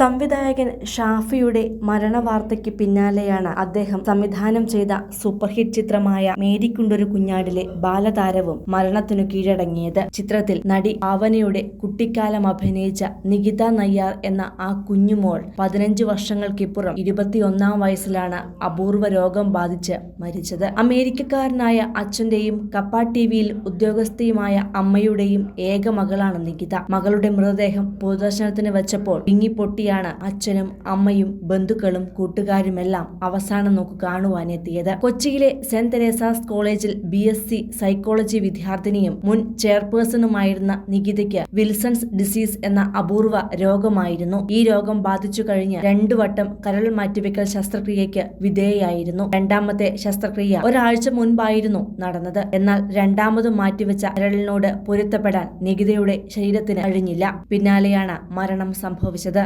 സംവിധായകൻ ഷാഫിയുടെ മരണവാർത്തയ്ക്ക് പിന്നാലെയാണ് അദ്ദേഹം സംവിധാനം ചെയ്ത സൂപ്പർഹിറ്റ് ചിത്രമായ മേരിക്കുണ്ടൊരു കുഞ്ഞാടിലെ ബാലതാരവും മരണത്തിനു കീഴടങ്ങിയത്. ചിത്രത്തിൽ നടി ഭാവനയുടെ കുട്ടിക്കാലം അഭിനയിച്ച നികിത നയ്യാർ എന്ന ആ കുഞ്ഞുമോൾ പതിനഞ്ച് വർഷങ്ങൾക്കിപ്പുറം ഇരുപത്തിയൊന്നാം വയസ്സിലാണ് അപൂർവ രോഗം ബാധിച്ച് മരിച്ചത്. അമേരിക്കക്കാരനായ അച്ഛന്റെയും കപ്പ ടി വിയിൽ ഉദ്യോഗസ്ഥയുമായ അമ്മയുടെയും ഏക മകളാണ് നികിത. മകളുടെ മൃതദേഹം പൊതുദർശനത്തിന് വെച്ചപ്പോൾ വിങ്ങിപ്പൊട്ടിയാണ് അച്ഛനും അമ്മയും ബന്ധുക്കളും കൂട്ടുകാരുമെല്ലാം അവസാനം നോക്കു കാണുവാനെത്തിയത്. കൊച്ചിയിലെ സെന്റ് തെരേസാസ് കോളേജിൽ ബി എസ് സി സൈക്കോളജി വിദ്യാർത്ഥിനിയും മുൻ ചെയർപേഴ്സണുമായിരുന്ന നികിതയ്ക്ക് വിൽസൺസ് ഡിസീസ് എന്ന അപൂർവ രോഗമായിരുന്നു. ഈ രോഗം ബാധിച്ചു കഴിഞ്ഞ് രണ്ടു വട്ടം കരൾ മാറ്റിവെക്കൽ ശസ്ത്രക്രിയയ്ക്ക് വിധേയയായിരുന്നു. രണ്ടാമത്തെ ശസ്ത്രക്രിയ ഒരാഴ്ച മുൻപായിരുന്നു നടന്നത്. എന്നാൽ രണ്ടാമത് മാറ്റിവെച്ച കരളിനോട് പൊരുത്തപ്പെടാൻ നികിതയുടെ ശരീരത്തിന് കഴിഞ്ഞില്ല. പിന്നാലെയാണ് മരണം സംഭവിച്ചത്.